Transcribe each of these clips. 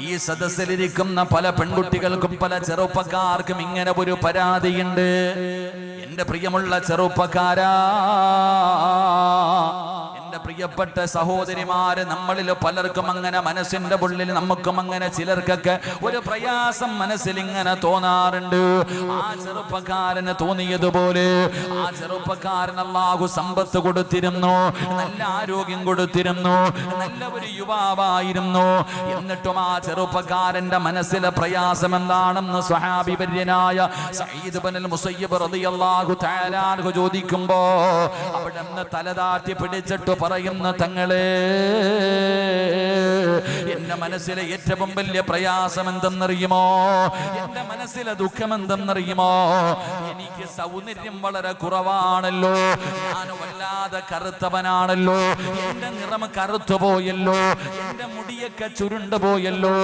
ഈ സദസ്സിലിരിക്കുന്ന പല പെൺകുട്ടികൾക്കും പല ചെറുപ്പക്കാർക്കും ഇങ്ങനെ ഒരു പരാതിയുണ്ട്. എന്റെ പ്രിയമുള്ള ചെറുപ്പക്കാരാ പ്രിയപ്പെട്ട സഹോദരിമാര് നമ്മളിൽ പലർക്കും അങ്ങനെ മനസ്സിന്റെ ഉള്ളിൽ നമുക്കും അങ്ങനെ ചിലർക്കൊക്കെ ഒരു പ്രയാസം മനസ്സിൽ ഇങ്ങനെ തോന്നാറുണ്ട്. ആ ചെറുപ്പക്കാരന് തോന്നിയതുപോലെ ആ ചെറുപ്പക്കാരൻ അള്ളാഹു സമ്പത്ത് കൊടുത്തിരുന്നു നല്ല ആരോഗ്യം കൊടുത്തിരുന്നു നല്ല ഒരു യുവാവായിരുന്നു. എന്നിട്ടും ആ ചെറുപ്പക്കാരന്റെ മനസ്സിലെ പ്രയാസം എന്താണെന്ന് സ്വഹാബിപര്യനായ സയ്യിദ് ബനൽ മുസയ്യബ് റളിയല്ലാഹു തആല ചോദിക്കുമ്പോൾ അവിടെ തലതാഴ്ത്തി പിടിച്ചിട്ട് പിടിച്ചിട്ട് പറയുന്ന തങ്ങളെ എന്റെ മനസ്സിലെ ഏറ്റവും വലിയ പ്രയാസം എന്തെന്നറിയുമോ? എന്റെ മനസ്സിലെ ദുഃഖം എന്തെന്നറിയുമോ? എനിക്ക് സൗന്ദര്യം വളരെ കുറവാണല്ലോ. ഞാൻ വല്ലാതെ കറുത്തവനാണല്ലോ. എന്റെ നിറം കറുത്തുപോയല്ലോ എന്റെ മുടിയൊക്കെ ചുരുണ്ടു പോയല്ലോ.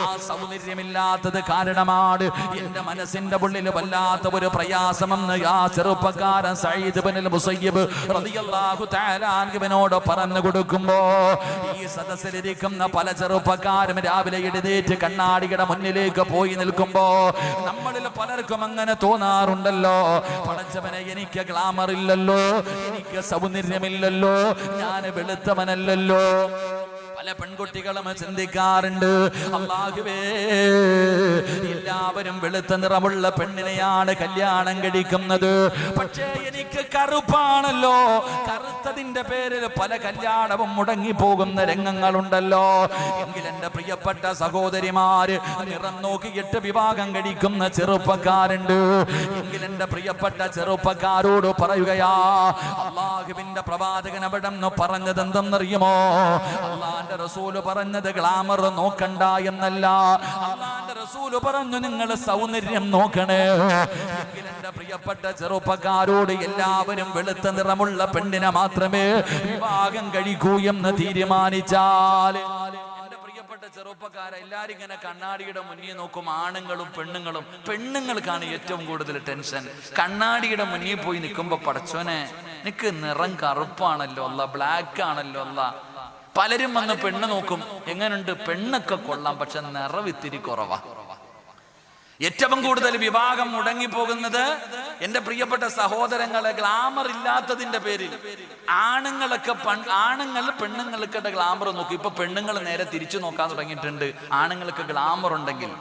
ആ സൗന്ദര്യമില്ലാത്തത് കാരണമാണ് എന്റെ മനസ്സിന്റെ ഉള്ളിൽ വല്ലാത്ത ഒരു പ്രയാസമെന്ന് ആ ചെറുപ്പക്കാരൻ സയ്യിദ് ബിൻ മുസയ്യബ് റളിയല്ലാഹു തആല അൻഹുവിനോട് പറഞ്ഞു കൊടുക്കുമ്പോ ഈ സദസ്സിലിരിക്കുന്ന പല ചെറുപ്പക്കാരും രാവിലെ എഴുന്നേറ്റ് കണ്ണാടിയുടെ മുന്നിലേക്ക് പോയി നിൽക്കുമ്പോ നമ്മളിൽ പലർക്കും അങ്ങനെ തോന്നാറുണ്ടല്ലോ. പടച്ചവനെ എനിക്ക് ഗ്ലാമർ ഇല്ലല്ലോ എനിക്ക് സൗന്ദര്യമില്ലല്ലോ ഞാൻ വെളുത്തവനല്ലല്ലോ. പല പെൺകുട്ടികളും ചിന്തിക്കാറുണ്ട്. അള്ളാഹുവേ എല്ലാവരും വെളുത്ത നിറമുള്ള പെണ്ണിനെയാണ് കല്യാണം കഴിക്കുന്നത്. പക്ഷേ എനിക്ക് കറുപ്പാണല്ലോ. കറുത്തതിന്റെ പേരിൽ പല കല്യാണവും മുടങ്ങി പോകുന്ന രംഗങ്ങളുണ്ടല്ലോ. എങ്കിൽ എന്റെ പ്രിയപ്പെട്ട സഹോദരിമാര് നിറം നോക്കിയിട്ട് വിവാഹം കഴിക്കുന്ന ചെറുപ്പക്കാരുണ്ട്. എങ്കിൽ എന്റെ പ്രിയപ്പെട്ട ചെറുപ്പക്കാരോട് പറയുകയാ അള്ളാഹുവിന്റെ പ്രവാചകൻ അവിടെ നിന്ന് പറഞ്ഞത് എന്തെന്നറിയുമോ അള്ളാന്റെ റസൂൽ പറഞ്ഞത് ഗ്ലാമർ നോക്കണ്ട എന്നല്ല. അള്ളാന്റെ റസൂൽ പറഞ്ഞു നിങ്ങൾ സൗന്ദര്യം നോക്കണേ. എന്റെ പ്രിയപ്പെട്ട ചെറുപ്പക്കാരോട് എല്ലാവരും വെളുത്ത നിറമുള്ള പെണ്ണിനെ മാത്രമേ വിവാഹം കഴിക്കൂ എന്ന് തീരുമാനിച്ചാൽ. പ്രിയപ്പെട്ട ചെറുപ്പക്കാരെ എല്ലാരും ഇങ്ങനെ കണ്ണാടിയുടെ മുന്നിൽ നോക്കും. ആണുങ്ങളും പെണ്ണുങ്ങളും. പെണ്ണുങ്ങൾക്കാണ് ഏറ്റവും കൂടുതൽ ടെൻഷൻ. കണ്ണാടിയുടെ മുന്നിൽ പോയി നിൽക്കുമ്പോ പടച്ചോനെ നിനക്ക് നിറം കറുപ്പാണല്ലോ അല്ല ബ്ലാക്ക് ആണല്ലോ അല്ല. പലരും വന്ന് പെണ്ണ് നോക്കും. എങ്ങനെയുണ്ട് പെണ്ണൊക്കെ കൊള്ളാം പക്ഷെ നിറവിത്തിരി കുറവാ. ഏറ്റവും കൂടുതൽ വിവാഹം മുടങ്ങിപ്പോകുന്നത് എന്റെ പ്രിയപ്പെട്ട സഹോദരങ്ങളെ ഗ്ലാമർ ഇല്ലാത്തതിന്റെ പേരിൽ. ആണുങ്ങളൊക്കെ ആണുങ്ങൾ പെണ്ണുങ്ങൾക്ക് ഗ്ലാമർ നോക്കും. ഇപ്പൊ പെണ്ണുങ്ങൾ നേരെ തിരിച്ചു നോക്കാൻ തുടങ്ങിയിട്ടുണ്ട്. ആണുങ്ങൾക്ക് ഗ്ലാമർ ഉണ്ടെങ്കിൽ.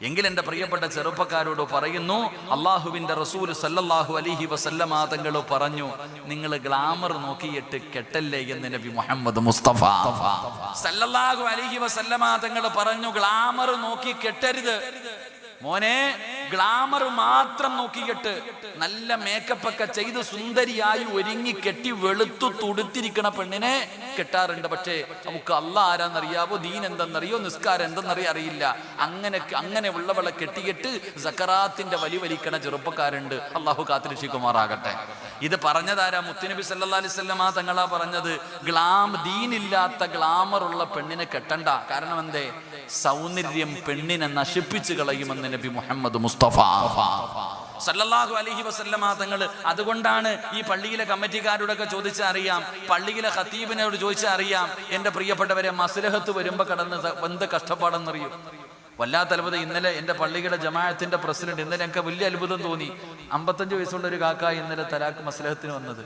എങ്കിൽ എന്റെ പ്രിയപ്പെട്ട ചെറുപ്പക്കാരോട് പറയുന്നു അള്ളാഹുവിന്റെ റസൂൽ സല്ലല്ലാഹു അലിഹി വസല്ലമാ തങ്ങൾ പറഞ്ഞു നിങ്ങൾ ഗ്ലാമർ നോക്കിയിട്ട് കെട്ടല്ലേ എന്ന് നബി മുഹമ്മദ് മുസ്തഫ. സല്ലല്ലാഹു അലിഹി വസല്ലമാ തങ്ങൾ പറഞ്ഞു ഗ്ലാമർ നോക്കി കെട്ടരുത്. മോനെ ഗ്ലാമർ മാത്രം നോക്കിയിട്ട് നല്ല മേക്കപ്പ് ഒക്കെ ചെയ്ത് സുന്ദരിയായി ഒരുങ്ങി കെട്ടി വെളുത്തു തുടുത്തിരിക്കണ പെണ്ണിനെ കെട്ടാറുണ്ട്. പക്ഷേ നമുക്ക് അല്ല ആരാന്നറിയാവോ? ദീൻ എന്തെന്നറിയോ? നിസ്കാരം എന്തെന്നറിയോ അറിയില്ല. അങ്ങനെ അങ്ങനെ ഉള്ളവളെ കെട്ടിയിട്ട് സക്കറാത്തിന്റെ വലി വലിക്കണ ചെറുപ്പക്കാരുണ്ട്. അള്ളാഹു കാത്തിരക്ഷിക്കുമാറാകട്ടെ. ഇത് പറഞ്ഞതാരാ? മുത്തുനബി സല്ലാ അലിസ്വല്ലമാ തങ്ങളാ പറഞ്ഞത്. ഗ്ലാം ദീനില്ലാത്ത ഗ്ലാമർ ഉള്ള പെണ്ണിനെ കെട്ടണ്ട. കാരണം എന്തേ? സൗന്ദര്യം പെണ്ണിനെ നശിപ്പിച്ചു കളയുമെന്ന് നബി മുഹമ്മദ് മുസ്തഫ. സല്ലല്ലാഹു അലഹി വസല്ലമ തങ്ങൾ അതുകൊണ്ടാണ് ഈ പള്ളിയിലെ കമ്മിറ്റിക്കാരോടൊക്കെ ചോദിച്ചാൽ അറിയാം പള്ളിയിലെ ഖത്തീബിനോട് ചോദിച്ചാൽ അറിയാം എന്റെ പ്രിയപ്പെട്ടവരെ മസ്ലഹത്ത് വരുമ്പോ കടന്ന് എന്ത് കഷ്ടപ്പാടെന്നറിയും. വല്ലാത്ത അത്ഭുതം. ഇന്നലെ എന്റെ പള്ളിയുടെ ജമാഅത്തിന്റെ പ്രസിഡന്റ് ഇന്നലെ എനിക്ക് വലിയ അത്ഭുതം തോന്നി. അമ്പത്തഞ്ച് വയസ്സുള്ള ഒരു കാക്ക ഇന്നലെ തലാക്ക് മസ്ലഹത്തിന് വന്നത്.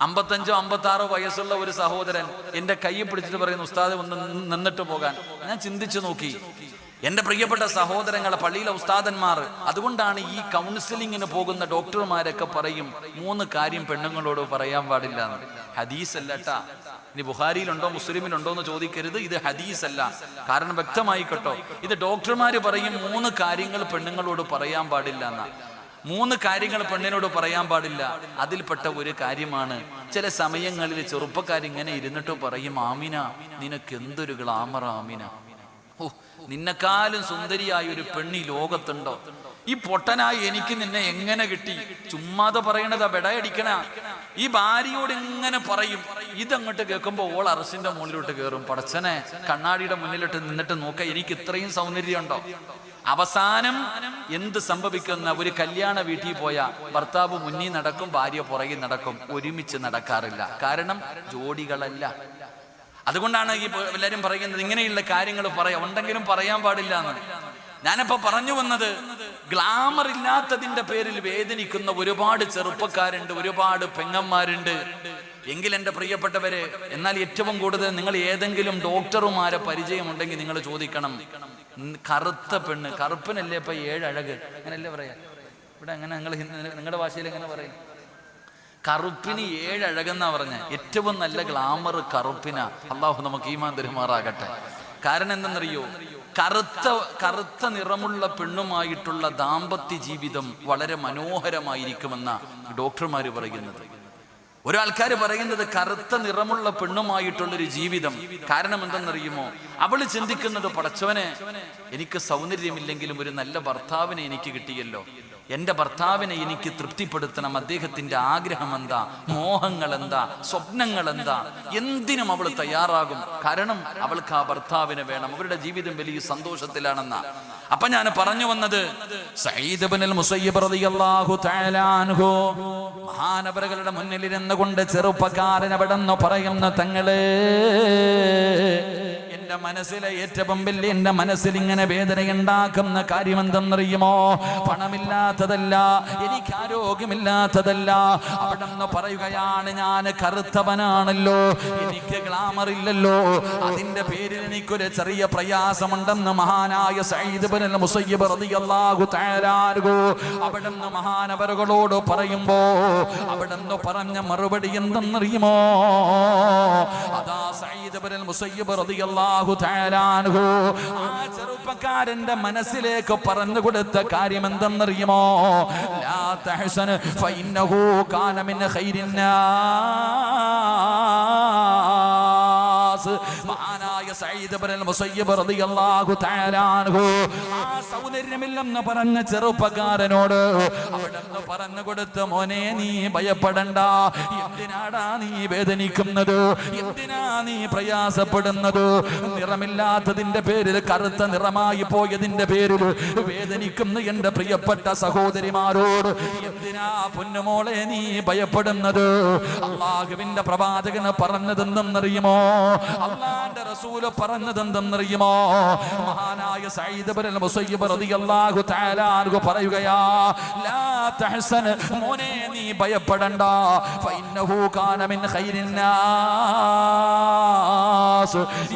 അമ്പത്തഞ്ചോ അമ്പത്താറോ വയസ്സുള്ള ഒരു സഹോദരൻ എന്റെ കൈ പിടിച്ചിട്ട് പറയുന്ന ഉസ്താദ് ഒന്ന് നിന്ന് നിന്നിട്ട് പോകാൻ. ഞാൻ ചിന്തിച്ചു നോക്കി. എന്റെ പ്രിയപ്പെട്ട സഹോദരങ്ങളെ പള്ളിയിലെ ഉസ്താദന്മാർ അതുകൊണ്ടാണ് ഈ കൗൺസിലിങ്ങിന് പോകുന്ന ഡോക്ടർമാരൊക്കെ പറയും മൂന്ന് കാര്യം പെണ്ണുങ്ങളോട് പറയാൻ പാടില്ല ഹദീസ് അല്ലട്ടാ ഇനി ബുഹാരിയിലുണ്ടോ മുസ്ലിമിലുണ്ടോ എന്ന് ചോദിക്കരുത് ഇത് ഹദീസ് അല്ല കാരണം വ്യക്തമായി കേട്ടോ ഇത് ഡോക്ടർമാര് പറയും മൂന്ന് കാര്യങ്ങൾ പെണ്ണുങ്ങളോട് പറയാൻ പാടില്ല എന്നാ. മൂന്ന് കാര്യങ്ങൾ പെണ്ണിനോട് പറയാൻ പാടില്ല. അതിൽപ്പെട്ട ഒരു കാര്യമാണ് ചില സമയങ്ങളിൽ ചെറുപ്പക്കാരിങ്ങനെ ഇരുന്നിട്ട് പറയും ആമിന നിനക്ക് എന്തൊരു ഗ്ലാമർ ആമിന? ഓ നിന്നെക്കാളും സുന്ദരിയായ ഒരു പെണ്ണി ലോകത്തുണ്ടോ? ഈ പൊട്ടനായി എനിക്ക് നിന്നെ എങ്ങനെ കിട്ടി? ചുമ്മാതെ പറയണതാ ബെടയടിക്കണ. ഈ ഭാര്യയോട് എങ്ങനെ പറയും. ഇതങ്ങോട്ട് കേൾക്കുമ്പോ ഓൾ അറസിന്റെ മുകളിലോട്ട് കേറും. പടച്ചനെ കണ്ണാടിയുടെ മുന്നിലിട്ട് നിന്നിട്ട് നോക്ക എനിക്ക് ഇത്രയും സൗന്ദര്യം ഉണ്ടോ അവസാനം എന്ത് സംഭവിക്കുന്ന ഒരു കല്യാണ വീട്ടിൽ പോയ ഭർത്താവ് മുന്നിൽ നടക്കും ഭാര്യ പുറകിൽ നടക്കും. ഒരുമിച്ച് നടക്കാറില്ല. കാരണം ജോഡികളല്ല. അതുകൊണ്ടാണ് ഈ എല്ലാവരും പറയുന്നത് ഇങ്ങനെയുള്ള കാര്യങ്ങൾ പറയാം ഉണ്ടെങ്കിലും പറയാൻ പാടില്ല എന്ന് ഞാനിപ്പോ പറഞ്ഞു വന്നത് ഗ്ലാമർ ഇല്ലാത്തതിന്റെ പേരിൽ വേദനിക്കുന്ന ഒരുപാട് ചെറുപ്പക്കാരുണ്ട് ഒരുപാട് പെങ്ങന്മാരുണ്ട്. എങ്കിൽ എന്റെ പ്രിയപ്പെട്ടവരെ എന്നാൽ ഏറ്റവും കൂടുതൽ നിങ്ങൾ ഏതെങ്കിലും ഡോക്ടറുമാരെ പരിചയമുണ്ടെങ്കിൽ നിങ്ങൾ ചോദിക്കണം. കറുത്ത പെണ്ണ് കറുപ്പനല്ലേ ഇപ്പൊ ഏഴ് അഴക് അങ്ങനല്ലേ പറയാ? ഇവിടെ അങ്ങനെ നിങ്ങൾ നിങ്ങളുടെ ഭാഷയിൽ എങ്ങനെ പറയും? കറുപ്പിന് ഏഴഴകെന്നാ പറഞ്ഞ. ഏറ്റവും നല്ല ഗ്ലാമർ കറുപ്പിന. അള്ളാഹു നമുക്ക് ഈമാൻ തരുമാറാകട്ടെ. കാരണം എന്തെന്നറിയോ? കറുത്ത കറുത്ത നിറമുള്ള പെണ്ണുമായിട്ടുള്ള ദാമ്പത്യ ജീവിതം വളരെ മനോഹരമായിരിക്കുമെന്ന ഡോക്ടർമാർ പറയുന്നത്. ഒരാൾക്കാർ പറയുന്നത് കറുത്ത നിറമുള്ള പെണ്ണുമായിട്ടുള്ളൊരു ജീവിതം. കാരണം എന്തെന്നറിയുമോ? അവൾ ചിന്തിക്കുന്നത് പടച്ചവനെ എനിക്ക് സൗന്ദര്യമില്ലെങ്കിലും ഒരു നല്ല ഭർത്താവിനെ എനിക്ക് കിട്ടിയല്ലോ. എന്റെ ഭർത്താവിനെ എനിക്ക് തൃപ്തിപ്പെടുത്തണം. അദ്ദേഹത്തിന്റെ ആഗ്രഹം എന്താ? മോഹങ്ങൾ എന്താ? സ്വപ്നങ്ങൾ എന്താ? എന്തിനും അവൾ തയ്യാറാകും. കാരണം അവൾക്ക് ആ ഭർത്താവിനെ വേണം. അവരുടെ ജീവിതം വലിയ സന്തോഷത്തിലാണെന്ന. അപ്പൊ ഞാൻ പറഞ്ഞു വന്നത് മഹാനവറുകളുടെ മുന്നിൽ ഇരുന്നു കൊണ്ട് ചെറുപ്പക്കാരൻ അവിടെ പറയുന്ന തങ്ങളെ എന്റെ മനസ്സിലെ ഏറ്റവും വലിയ മനസ്സിൽ ഇങ്ങനെ വേദനയുണ്ടാക്കുന്ന കാര്യം എന്തെന്നറിയുമോ പണമില്ലാത്തതല്ല എനിക്ക് ആരോഗ്യമില്ലാത്തതല്ല. അവിടെ നിന്ന് പറയുകയാണ് ഞാൻ കറുത്തവനാണല്ലോ എനിക്ക് ഗ്ലാമർ ഇല്ലല്ലോ. അതിന്റെ പേരിൽ എനിക്കൊരു ചെറിയ പ്രയാസമുണ്ടെന്ന് മഹാനായ സയ്യിദ് റളിയല്ലാഹു അവിടെ നിന്ന് മഹാനവറുകളോട് പറയുമ്പോ അവിടെ നിന്ന് പറഞ്ഞ മറുപടി എന്തെന്നറിയുമോ? അതാ സയ്യിദ് ഇബ്നുൽ മുസയ്യിബ് റളിയല്ലാഹു അൻഹു ആ ചെറുപ്പക്കാരന്റെ മനസ്സിലേക്ക് പറഞ്ഞു കൊടുത്ത കാര്യം എന്തെന്നറിയുമോ? ലാ ഫഇന്നഹു കാന മിൻ ഖൈരിൻ നാസ്. മഹാനായ സയ്യിദ് ഇബ്നുൽ മുസയ്യിബ് റളിയല്ലാഹു തആല ആ സൗന്ദര്യമില്ലെന്ന് പറഞ്ഞ ചെറുപ്പക്കാരനോട് അവിടെ പറഞ്ഞു കൊടുത്ത മോനെ നീ ഭയപ്പെടണ്ട. എന്തിനാടാ നീ വേദനിക്കുന്നത്? എന്തിനാ നീ പ്രയാസപ്പെടുന്നത്? നിറമില്ലാത്തതിന്റെ പേരിൽ കറുത്ത നിറമായി പോയതിന്റെ പേരിൽ വേദനിക്കുന്ന എന്റെ പ്രിയപ്പെട്ട സഹോദരിമാരോട്. എന്തിനാ പൊന്നുമോളെ നീ ഭയപ്പെടുന്നത്? അള്ളാഹുവിന്റെ പ്രവാചകന് അറിയുമോ അള്ളാന്റെ റസൂൽ പറഞ്ഞതെന്തെന്നറിയുമോ? മഹാനായ സയ്യിദ് ഇബ്നുൽ മുസയ്യിബ് റളിയല്ലാഹു തആല അൻഹു പറയുകയാ ലാ തഹസൻ മോനെ നീ ഭയപ്പെടണ്ട. ഫഇന്നഹു കാന മിൻ ഖൈരിൻ നാസ്.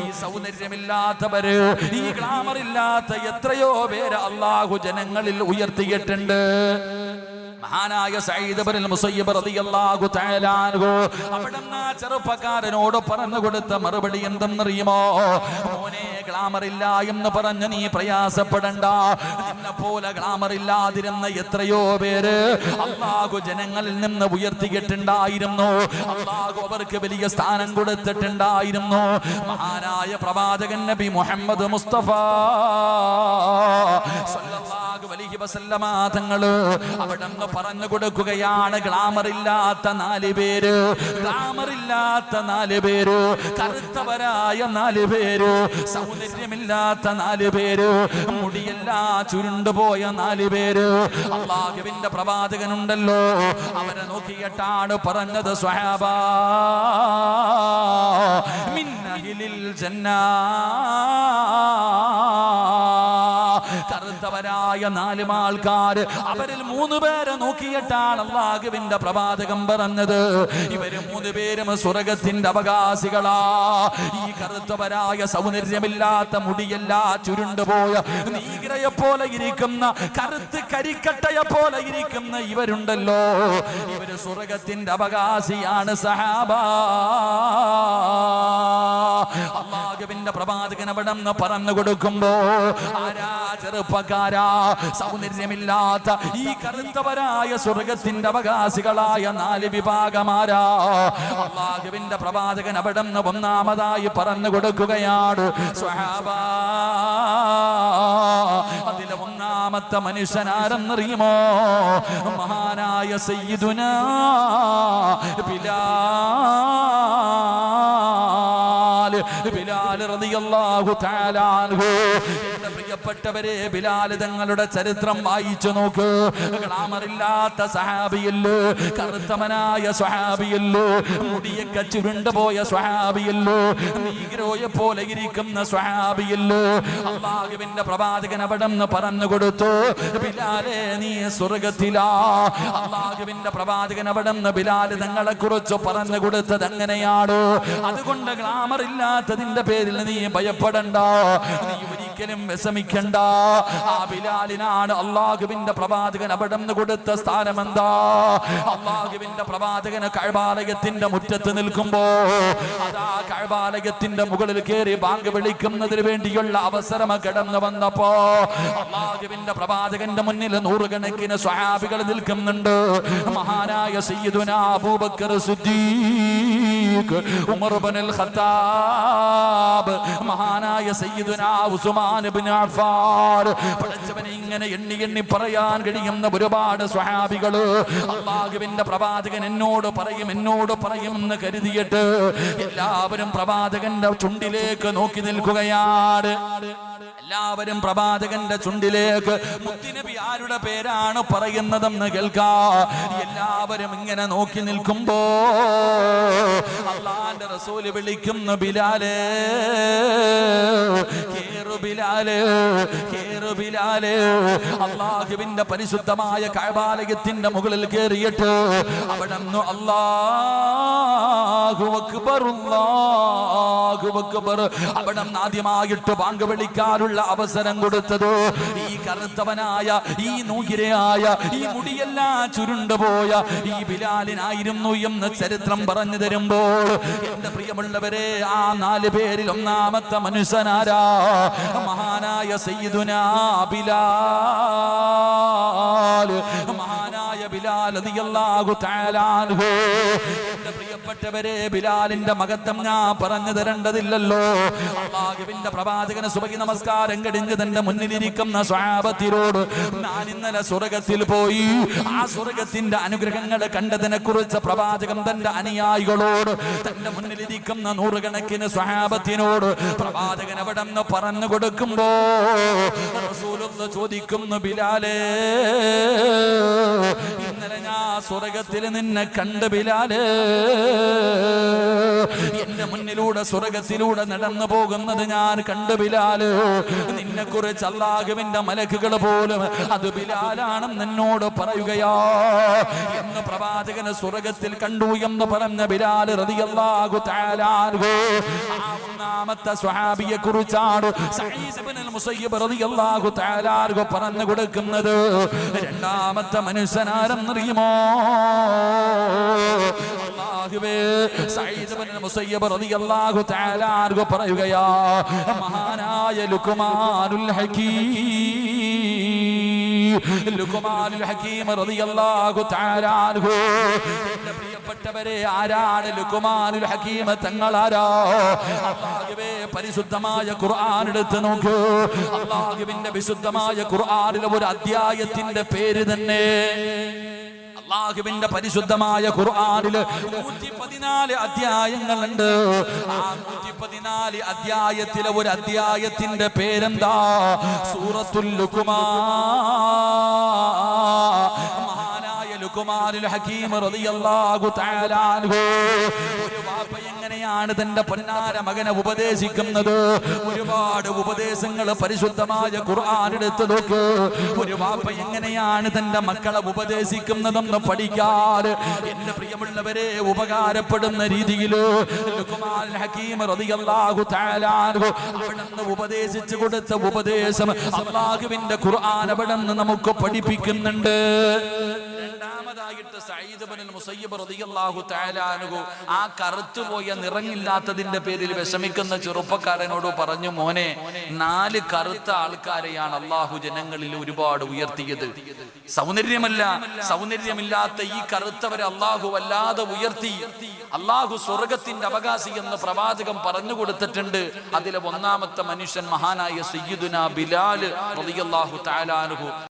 ഈ സൗന്ദര്യമില്ലാത്തവര് ഈ ഗ്ലാമർ ഇല്ലാത്ത എത്രയോ പേര് അള്ളാഹു ജനങ്ങളിൽ ഉയർത്തിയിട്ടുണ്ട്. മഹാനായ സൈദബനിൽ മുസയ്യബ് റളിയല്ലാഹു തആല അവിടുന്ന് ചെറുപ്പക്കാരനോട് പറഞ്ഞു കൊടുത്ത മറുപടി എന്തെന്നറിയുമോ? മോനെ ഗ്ലാമർ ഇല്ല എന്ന് പറഞ്ഞു നീ പ്രയാസപ്പെടണ്ട. നിന്നെ പോലെ ഗ്ലാമർ ഇല്ലാതിരുന്ന എത്രയോ പേര് അള്ളാഹു ജനങ്ങളിൽ നിന്ന് ഉയർത്തിയിട്ടുണ്ടായിരുന്നു. അള്ളാഹു അവർക്ക് വലിയ സ്ഥാനം കൊടുത്തിട്ടുണ്ടായിരുന്നു. മഹാനായ പ്രവാചകൻ നബി മുഹമ്മദ് മുസ്തഫ അലൈഹി വസല്ലമ അവിടെ പറഞ്ഞു കൊടുക്കുകയാണ്. ഗ്ലാമർ ഇല്ലാത്ത നാല് പേര് ഗ്ലാമർ ഇല്ലാത്ത നാല് പേര് കറുത്തവരായ നാല് പേര് സൗന്ദര്യമില്ലാത്ത നാല് പേര് മുടിയെല്ലാം ചുരുണ്ടുപോയ നാല് പേര്. അള്ളാഹുവിന്റെ പ്രവാചകനുണ്ടല്ലോ. അവരെ നോക്കിയിട്ടാണ് പറഞ്ഞത് സ്വഹാബ. മിന്നഹിലിൽ ജന്നാ. കറുത്തവരായ നാല് ആൾക്കാർ അവരിൽ മൂന്ന് പേരെ നോക്കിയിട്ടാണ് അള്ളാഹുവിന്റെ പ്രവാചകം പറഞ്ഞത്. ഇവർ മൂന്ന് പേരും സ്വർഗത്തിന്റെ അവകാശികളാ. ഈ കറുത്തവരായ സൗന്ദര്യമില്ലാത്ത മുടിയല്ല ചുരുണ്ടുപോയ നീഗ്രയെ പോലെ ഇരിക്കുന്ന കറുത്ത് കരിക്കട്ടയെ പോലെ ഇരിക്കുന്ന ഇവരുണ്ടല്ലോ. ഇവർ സ്വർഗത്തിന്റെ അവകാശിയാണ് സഹാബ. അള്ളാഹുവിന്റെ പ്രവാചകൻ അവിടെ പറഞ്ഞു കൊടുക്കുമ്പോ ആരാ ചെറുപ്പക്കാരാ? സൗന്ദര്യമില്ലാത്ത ഈ കറുത്തവരായ സ്വർഗത്തിന്റെ അവകാശികളായ നാല് വിഭാഗമാരാ? അള്ളാഹുവിന്റെ പ്രവാചകൻ അവിടെ ഒന്നാമതായി പറഞ്ഞു കൊടുക്കുകയാണ് അതിലെ ഒന്നാമത്തെ മനുഷ്യനാരെന്നറിയുമോ? മഹാനായ സയ്യിദുന ബിലാൽ. ബിലാൽ റളിയല്ലാഹു തആല അൻഹു എന്റെ പ്രിയപ്പെട്ടവരെ ബിലാൽ തങ്ങളുടെ ചരിത്രം വായിച്ചു നോക്ക്. ഗ്ലാമറില്ലാത്ത സഹാബിയല്ലോ കറുത്തമനായ സ്വഹാബിയല്ലോ മുടിയൊക്കെ ചുരുണ്ടുപോയ സ്വഹാബിയല്ലോ നീഗ്രോയെ പോലെ ഇരിക്കുന്ന സ്വഹാബിയല്ലോ. അള്ളാഹുവിന്റെ പ്രവാചകൻ അവിടെ നിന്ന് പറഞ്ഞു കൊടുത്തു ബിലാലെ നീ സ്വർഗത്തിലാ അള്ളാഹുവിന്റെ പ്രവാചകൻ അവിടെ നിന്ന് ബിലാൽ തങ്ങളെ കുറിച്ച് പറഞ്ഞു കൊടുത്തത് എങ്ങനെയാണ്? അതുകൊണ്ട് ഗ്ലാമർ ഇല്ലാത്തതിന്റെ പേരിൽ നീ ഭയപ്പെടണ്ട. നീ ഒരിക്കലും വിഷമിക്കണ്ട. ആ ബിലാലിനാണ് അള്ളാഹുവിന്റെ പ്രവാചകൻ അവിടെ നിന്ന് കൊടുത്ത സ്ഥാനം എന്താ അള്ളാഹുവിന്റെ പ്രവാചകന് കഴബാലയത്തിന്റെ മുറ്റത്ത് നിൽക്കുമ്പോ അതാ കഴബാലയത്തിന്റെ മുകളിൽ കയറി ബാങ്ക് വിളിക്കുന്നതിന് വേണ്ടിയുള്ള അവസരം കടന്നു വന്നപ്പോ അള്ളാഹുവിന്റെ പ്രവാചകന്റെ മുന്നിൽ നൂറുകണക്കിന് സ്വഹാബികൾ നിൽക്കുന്നുണ്ട്. മഹാനായ സയ്യിദുന അബൂബക്കർ സിദ്ദീഖ് ഉമർ ഇബ്നുൽ ഖത്താബ് മഹാനായ സയ്യിദുന ഉസ്മാൻ ഇബ്നു അഫ്ഫാൻ. പഠിച്ചവനെ ഇങ്ങനെ എണ്ണി എണ്ണി പറയാൻ കഴിയുന്ന ഒരുപാട് സ്വഹാബികൾ അള്ളാഹുവിന്റെ പ്രവാചകൻ എന്നോട് പറയും എന്നോട് പറയും എന്ന് കരുതിയിട്ട് എല്ലാവരും പ്രവാചകന്റെ ചുണ്ടിലേക്ക് നോക്കി നിൽക്കുകയാണ്. എല്ലാവരും പ്രവാചകന്റെ ചുണ്ടിലേക്ക് മുത്തിനബി ആരുടെ പേരാണ് പറയുന്നതെന്ന് കേൾക്കാ. എല്ലാവരും ഇങ്ങനെ നോക്കി നിൽക്കുമ്പോ അള്ളാന്റെ റസൂൽ വിളിക്കുന്ന ബിലാലേ അള്ളാഹുവിന്റെ പരിശുദ്ധമായ കഴബാലയത്തിന്റെ മുകളിൽ കയറിയിട്ട് അവിടെ അവിടെ ആദ്യമായിട്ട് പങ്ക് വിളിക്കാനുള്ള അവസരം കൊടുത്തത് ഈ കറുത്തവനായ ഈ നൂകിരയായ ഈ മുടിയെല്ലാം ചുരുണ്ടുപോയ ഈ ബിലാലിനായിരുന്നു എന്ന് ചരിത്രം പറഞ്ഞു തരുമ്പോൾ എന്റെ പ്രിയമുള്ളവരെ ആ നാല് പേരിൽ ഒന്നാമത്തെ മനുഷ്യനാരാ? മഹാനായ സയ്യിദുനാ ബിലാൽ. മഹാനായ ബിലാൽ തആല അൻഹു. എന്റെ പ്രിയപ്പെട്ടവരെ ബിലാലിന്റെ മകത്വം ഞാൻ പറഞ്ഞു തരേണ്ടതില്ലല്ലോ. അള്ളാഹുവിന്റെ പ്രവാചകന് സുബഹി നമസ്കാരം കടിഞ്ഞ് തന്റെ മുന്നിലിരിക്കുന്ന സ്വാപത്തിനോട് ഞാൻ ഇന്നലെ സ്വർഗത്തിൽ പോയി. ആ സ്വർഗത്തിന്റെ അനുഗ്രഹങ്ങൾ കണ്ടതിനെ കുറിച്ച് പ്രവാചകൻ തന്റെ അനുയായികളോട് തന്റെ മുന്നിലിരിക്കുന്ന നൂറുകണക്കിന് സ്വഹാബത്തിനോട് പ്രവാചകൻ അവിടെ നിന്ന് പറഞ്ഞു കൊടുക്കുമ്പോ ചോദിക്കുന്നു ബിലാലേ സ്വർഗത്തിൽ നിന്നെ കണ്ട് ബിലാൽ. എന്റെ മുന്നിലൂടെ സ്വർഗത്തിലൂടെ നടന്നു പോകുന്നത് ഞാൻ കണ്ടു ബിലാൽ. നിന്നെ കുറിച്ച് അള്ളാഹുവിന്റെ മലക്കുകൾ പോലും അത് ബിലാലാണെന്ന് എന്നോട് പറയുകയാ. എന്ന് പ്രവാചകന് സ്വർഗത്തിൽ കണ്ടു എന്ന് പറഞ്ഞ ബിലാൽ റതിയല്ലാഹു ആ ഒന്നാമത്തെ സ്വഹാബിയെ കുറിച്ചാണ് സഈദ് പറഞ്ഞു കൊടുക്കുന്നത്? രണ്ടാമത്തെ മനുഷ്യനാരെന്നറിയുമോ പറയുകയാ മഹാനായ ലുക്കുമാനുൽ ഹകീം ലുക്മാനുൽ ഹകീം റളിയല്ലാഹു തആല അൻഹു പ്രിയപ്പെട്ടവരെ ആരാണ് ലുക്കുമാനുൽ ഹക്കീമ തങ്ങളാരോ? അല്ലാഹുവേ പരിശുദ്ധമായ ഖുർആൻ എടുത്ത് നോക്കൂ. അല്ലാഹുവിന്റെ വിശുദ്ധമായ ഖുർആനിലെ ഒരു അധ്യായത്തിന്റെ പേര് തന്നെ അള്ളാഹുവിന്റെ പരിശുദ്ധമായ ഖുർആനിൽ നൂറ്റി പതിനാല് അധ്യായങ്ങളുണ്ട്. ആ നൂറ്റി പതിനാല് അധ്യായത്തിലെ ഒരു അധ്യായത്തിന്റെ പേരെന്താ? സൂറത്തുൽ ലുക്കുമാ ലുക്കുമാനുൽ ഹക്കീം ഒരു വാപ്പ എങ്ങനെയാണ് തന്റെ പൊന്നാര മകനെ ഉപദേശിക്കുന്നത്? ഒരുപാട് ഉപദേശങ്ങൾ പരിശുദ്ധമായ ഖുർആൻ എടുത്ത് നോക്ക്. ഒരു വാപ്പ എങ്ങനെയാണ് തന്റെ മക്കളെ ഉപദേശിക്കുന്നതെന്ന് പഠിക്കാൻ എന്റെ പ്രിയമുള്ളവരെ ഉപകാരപ്പെടുന്ന രീതിയിൽ ഹക്കീം അവിടുന്ന് ഉപദേശിച്ചു കൊടുത്ത ഉപദേശം അള്ളാഹുവിന്റെ ഖുർആൻ അവിടുന്ന് നമുക്ക് പഠിപ്പിക്കുന്നുണ്ട്. രണ്ടാമതായിട്ട് ഇബ്നുൽ മുസയ്യിബ് റളിയല്ലാഹു തആല അൻഹു ആ കറുത്തുപോയ നിറങ്ങില്ലാത്തതിന്റെ പേരിൽ വിഷമിക്കുന്ന ചെറുപ്പക്കാരനോട് പറഞ്ഞു മോനെ നാല് കറുത്ത ആൾക്കാരെയാണ് അള്ളാഹു ജനങ്ങളിൽ ഒരുപാട് ഉയർത്തിയത്. സൗന്ദര്യമല്ല സൗന്ദര്യമില്ലാത്ത ഈ കറുത്തവരെ അള്ളാഹു വല്ലാതെ ഉയർത്തി. അള്ളാഹു സ്വർഗത്തിന്റെ അവകാശി എന്ന് പ്രവാചകം പറഞ്ഞു കൊടുത്തിട്ടുണ്ട്. അതിലെ ഒന്നാമത്തെ മനുഷ്യൻ മഹാനായ സയ്യിദുന ബിലാൽ റളിയല്ലാഹു തആല അൻഹു.